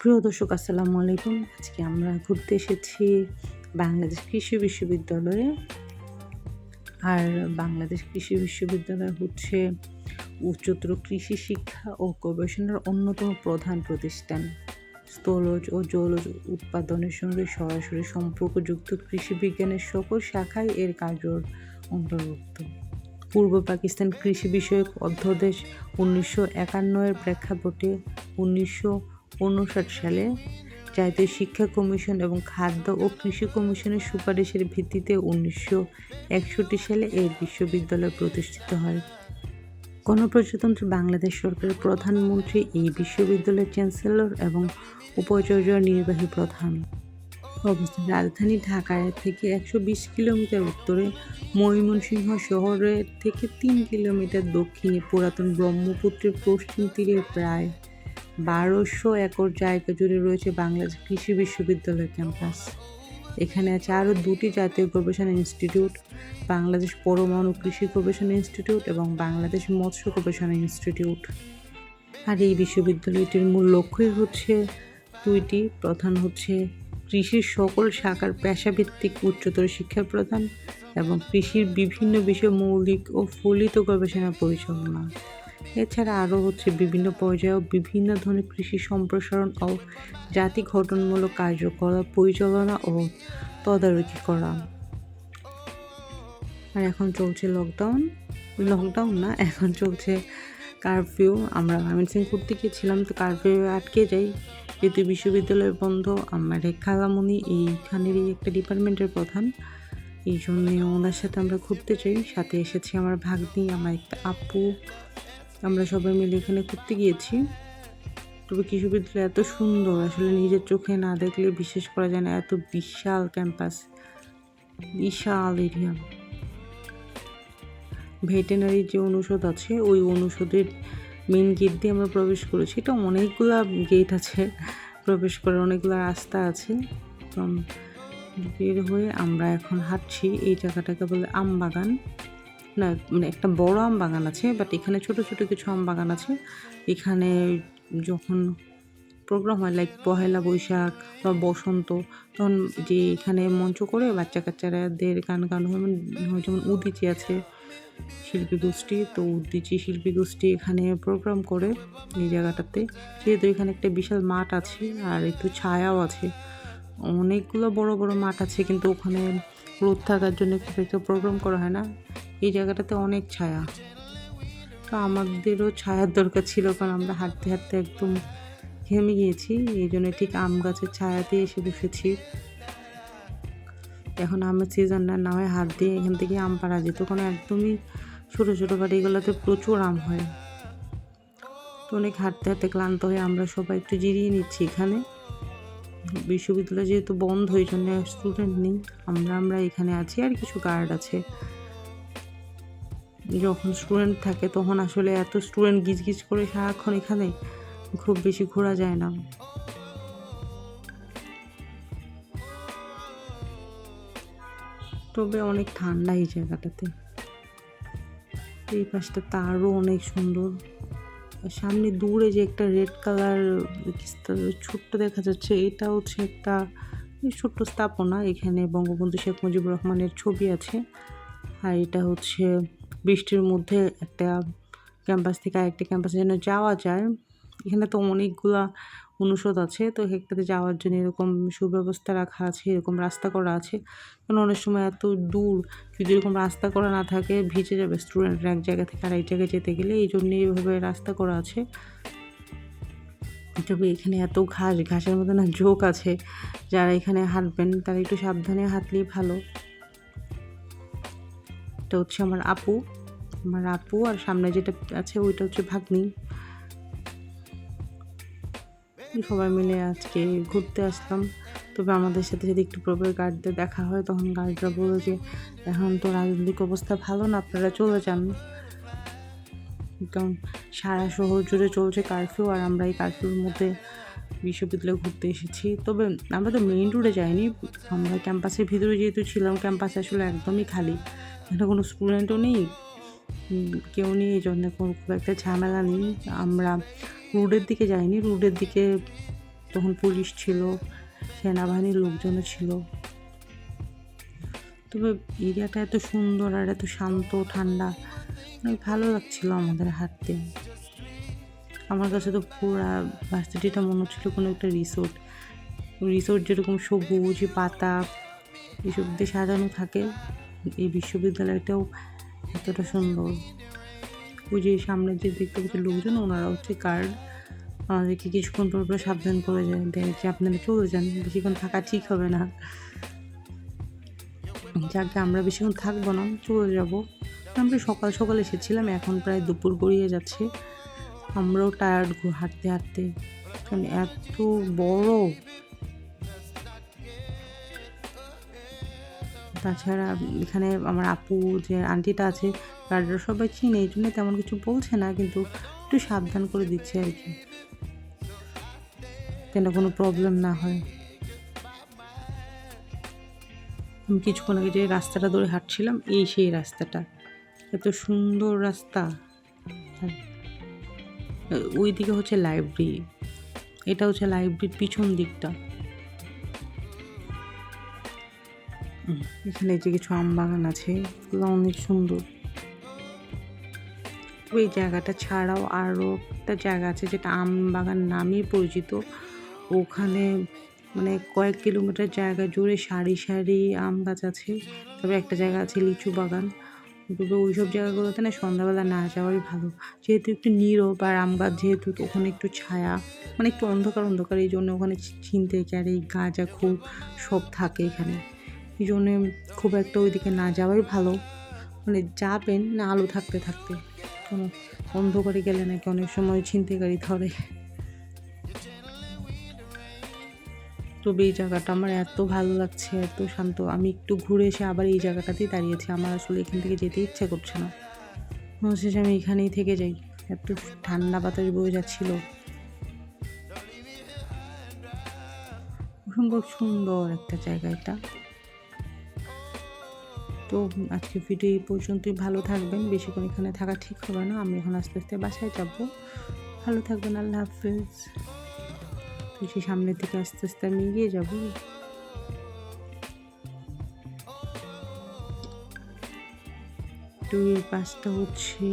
প্রিয় দর্শক, আসসালামু আলাইকুম। আজকে আমরা ঘুরতে এসেছি বাংলাদেশ কৃষি বিশ্ববিদ্যালয়ে। আর বাংলাদেশ কৃষি বিশ্ববিদ্যালয় হচ্ছে উচ্চতর কৃষি শিক্ষা ও গবেষণার অন্যতম প্রধান প্রতিষ্ঠান। স্থলজ ও জলজ উৎপাদনের সঙ্গে সরাসরি সম্পর্কযুক্ত কৃষি বিজ্ঞানের সকল শাখায় এর কার্য অন্তর্ভুক্ত। পূর্ব পাকিস্তান কৃষি বিষয়ক অধ্যাদেশ উনিশশো একান্নের প্রেক্ষাপটে উনিশশো উনষাট সালে জাতীয় শিক্ষা কমিশন এবং খাদ্য ও কৃষি কমিশনের সুপারিশের ভিত্তিতে উনিশশো একষট্টি সালে এই বিশ্ববিদ্যালয় প্রতিষ্ঠিত হয়। গণপ্রজাতন্ত্রী বাংলাদেশ সরকারের প্রধানমন্ত্রী, এই বিশ্ববিদ্যালয়ের চ্যান্সেলর এবং উপাচার্য নির্বাহী প্রধান। অবস্থান রাজধানী ঢাকায় থেকে একশো বিশ কিলোমিটার উত্তরে ময়মনসিংহ শহরের থেকে তিন কিলোমিটার দক্ষিণে পুরাতন ব্রহ্মপুত্রের পশ্চিম তীরে প্রায় বারোশো একর জায়গা জুড়ে রয়েছে বাংলাদেশ কৃষি বিশ্ববিদ্যালয় ক্যাম্পাস। এখানে আছে আরও দুটি জাতীয় গবেষণা ইনস্টিটিউট, বাংলাদেশ পরমাণু কৃষি গবেষণা ইনস্টিটিউট এবং বাংলাদেশ মৎস্য গবেষণা ইনস্টিটিউট। আর এই বিশ্ববিদ্যালয়টির মূল লক্ষ্যই হচ্ছে, দুইটি, প্রধান হচ্ছে কৃষির সকল শাখার পেশাভিত্তিক উচ্চতর শিক্ষা প্রদান এবং কৃষির বিভিন্ন বিষয়ে মৌলিক ও ফলিত গবেষণা পরিচালনা। এছাড়া আরও হচ্ছে বিভিন্ন পর্যায়ে বিভিন্ন ধরনের কৃষি সম্প্রসারণ ও জাতি গঠনমূলক কার্যকলাপ পরিচালনা ও তদারকি করা। আর এখন চলছে লকডাউন লকডাউন না, এখন চলছে কারফিউ আমরা সিং করতে গিয়েছিলাম তো কারফিউ আটকে যাই। যেহেতু বিশ্ববিদ্যালয় বন্ধ, আমার খালামণি এইখানেরই একটা ডিপার্টমেন্টের প্রধান। এই জন্যে ওনার সাথে আমরা ঘুরতে চাই সাথে এসেছি আমার ভাগ্নি, আমার একটা আপু। আমরা সবাই মিলে এখানে ঘুরতে গিয়েছি। তবে কৃষি বিদ্যালয় এত সুন্দর, আসলে নিজের চোখে না দেখলে বিশ্বাস করা যায় না, এত বিশাল ক্যাম্পাস, বিশাল এরিয়া। ভেটেনারি যে অনুষদ আছে, ওই অনুষদের মেন গেট দিয়ে আমরা প্রবেশ করেছি। এটা অনেকগুলা গেট আছে, প্রবেশ করার অনেকগুলো রাস্তা আছে। বের হয়ে আমরা এখন হাঁটছি, এই জায়গাটাকে বলে আম বাগান না মানে একটা বড় আম বাগান আছে বাট এখানে ছোট ছোট কিছু আম বাগান আছে। এখানে যখন প্রোগ্রাম হয় লাইক পহেলা বৈশাখ বা বসন্ত, তখন যে এখানে মঞ্চ করে বাচ্চা কাচ্চারাদের গান গান হয়। মানে যেমন উদিচি আছে, শিল্পী গোষ্ঠী, তো উদিচি শিল্পী গোষ্ঠী এখানে প্রোগ্রাম করে এই জায়গাটাতে। যেহেতু এখানে একটা বিশাল মাঠ আছে, আর একটু ছায়াও আছে। অনেকগুলো বড় বড় মাঠ আছে, কিন্তু ওখানে রোদ থাকার জন্য খুব একটা প্রোগ্রাম করা হয় না। এই জায়গাটাতে অনেক ছায়া। তো আমাদেরও ছায়ার দরকার ছিল, কারণ আমরা হাঁটতে হাঁটতে একদম ঘেমে গিয়েছি। এই জন্য ঠিক আম গাছের ছায়াতে এসে বসেছি। এখন আমের সিজন না না হয় হাত দিয়ে এখান থেকে আম পাড়া যেত কারণ একদমই ছোটো ছোটো বাড়িগুলোতে প্রচুর আম হয়। তো অনেক হাঁটতে হাঁটতে ক্লান্ত হয়ে আমরা সবাই একটু জিরিয়ে নিচ্ছি এখানে। বিশ্ববিদ্যালয় যেহেতু বন্ধ ওই জন্য স্টুডেন্ট নেই। আমরা আমরা এখানে আছি আর কিছু গার্ড আছে। যখন স্টুডেন্ট থাকে তখন আসলে এত স্টুডেন্ট গিজ গিজ করে সারাক্ষণ এখানে খুব বেশি ঘোরা যায় না। তবে অনেক ঠান্ডা এই জায়গাটাতে। এই পাশটা তারও অনেক সুন্দর। সামনে দূরে যে একটা রেড কালার ছোট্ট দেখা যাচ্ছে, এটা হচ্ছে একটা ছোট্ট স্থাপনা। এখানে বঙ্গবন্ধু শেখ মুজিবুর রহমানের ছবি আছে। আর এটা হচ্ছে বৃষ্টির মধ্যে একটা ক্যাম্পাস থেকে আরেকটা ক্যাম্পাসে যেন যাওয়া যায়। এখানে তো অনেকগুলা অনুষদ আছে, তো একটাতে যাওয়ার জন্য এরকম সুব্যবস্থা রাখা আছে, এরকম রাস্তা করা আছে। কারণ অনেক সময় এত দূর যদি এরকম রাস্তা করা না থাকে, ভিজে যাবে স্টুডেন্টরা এক জায়গা থেকে আরেক জায়গায় যেতে গেলে। এই জন্য এইভাবে রাস্তা করা আছে। তবে এখানে এত ঘাস, ঘাসের মধ্যে না ঝোঁক আছে। যারা এখানে হাঁটবেন, তারা একটু সাবধানে হাঁটলেই ভালো। এটা হচ্ছে আমার আপু আমার আপু, আর সামনে যেটা আছে ওইটা হচ্ছে ভাগ্নি। সবাই মিলে আজকে ঘুরতে আসলাম। তবে আমাদের সাথে যদি একটু প্রবল গার্ডদের দেখা হয়, তখন গার্ডরা বলল যে, এখন তো রাজনৈতিক অবস্থা ভালো না, আপনারা চলে যান। কারণ সারা শহর জুড়ে চলছে কারফিউ আর আমরা এই কারফিউর মধ্যে বিশ্ববিদ্যালয়ে ঘুরতে এসেছি। তবে আমরা তো মেইন রোডে যাইনি, আমরা ক্যাম্পাসের ভিতরে যেহেতু ছিলাম ক্যাম্পাস আসলে একদমই খালি। এখানে কোনো স্টুডেন্টও নেই। কেউ নেই, এই জন্য কোনো খুব একটা ঝামেলা নেই। আমরা রোডের দিকে যাইনি রোডের দিকে তখন পুলিশ ছিল, সেনাবাহিনীর লোকজনও ছিল। তবে এরিয়াটা এত সুন্দর আর এত শান্ত, ঠান্ডা অনেক ভালো লাগছিল আমাদের হাঁটতে। আমার কাছে তো পুরা ভার্সিটিটা মনে হচ্ছিল কোনো একটা রিসোর্ট রিসোর্ট যেরকম সবুজ, পাতা, এসব দিয়ে সাজানো থাকে। এই বিশ্ববিদ্যালয়টাও এতটা সুন্দর। ওই যে সামনে যে দেখতে পাচ্ছি লোকজন, ওনারা হচ্ছে গার্ড আমাদেরকে কিছুক্ষণ পর পর সাবধান করে যায় দেয় যে আপনারা চলে যান, বেশিক্ষণ থাকা ঠিক হবে না। যাকে, আমরা বেশিক্ষণ থাকব না, চলে যাব। আমরা সকাল সকাল এসেছিলাম, এখন প্রায় দুপুর গড়িয়ে যাচ্ছে। আমরাও টায়ার্ড হাঁটতে হাঁটতে, কারণ এত বড় তাছাড়া এখানে আমার আপু, যে আন্টিটা আছে, গার্ডরা সবাই চিনে, এই জন্য তেমন কিছু বলছে না, কিন্তু একটু সাবধান করে দিচ্ছে আর কি। যেন কোনো প্রবলেম না হয়। আমি কিছুক্ষণ আগে যে রাস্তাটা ধরে হাঁটছিলাম, এই সেই রাস্তাটা। এত সুন্দর রাস্তা। ওই দিকে হচ্ছে লাইব্রেরি এটা হচ্ছে লাইব্রেরির পিছন দিকটা। এখানে যে কিছু আম বাগান আছে, এগুলো অনেক সুন্দর। ওই জায়গাটা ছাড়াও আরও একটা জায়গা আছে যেটা আম বাগান নামেই পরিচিত। ওখানে মানে কয়েক কিলোমিটার জায়গা জুড়ে সারি সারি আম গাছ আছে, তবে একটা জায়গা আছে লিচু বাগান। তবে ওই সব জায়গাগুলোতে না সন্ধ্যাবেলা না যাওয়াই ভালো। যেহেতু একটু নীরব আর আম গাছ যেহেতু ওখানে একটু ছায়া মানে একটু অন্ধকার অন্ধকার, এই জন্য ওখানে চিনতে ক্যারে গাঁজা খুব সব থাকে এখানে। এই জন্যে খুব একটা ওইদিকে না যাওয়াই ভালো। মানে যাবেন না আলো থাকতে থাকতে। কোনো অন্ধকারে গেলে নাকি অনেক সময় ছিনতে ছিনতেকারী ধরে। তবে এই জায়গাটা আমার এত ভালো লাগছে, এত শান্ত। আমি একটু ঘুরে এসে আবার এই জায়গাটাতেই দাঁড়িয়েছি। আমার আসলে এখান থেকে যেতে ইচ্ছে করছে না। অবশেষে আমি এখানেই থেকে যাই। এত ঠান্ডা বাতাস বয়ে যাচ্ছিল। অসম্ভব সুন্দর একটা জায়গা এটা। তো আজকে ভিডিও এই পর্যন্তই। ভালো থাকবেন। বেশিক্ষণ এখানে থাকা ঠিক হবে না। আমি এখন আস্তে আস্তে বাসায় যাব। ভালো থাকবেন। আল্লাহ হাফিজ। তো সেই সামনের দিকে আস্তে আস্তে আমি এগিয়ে যাব। তো এই হচ্ছে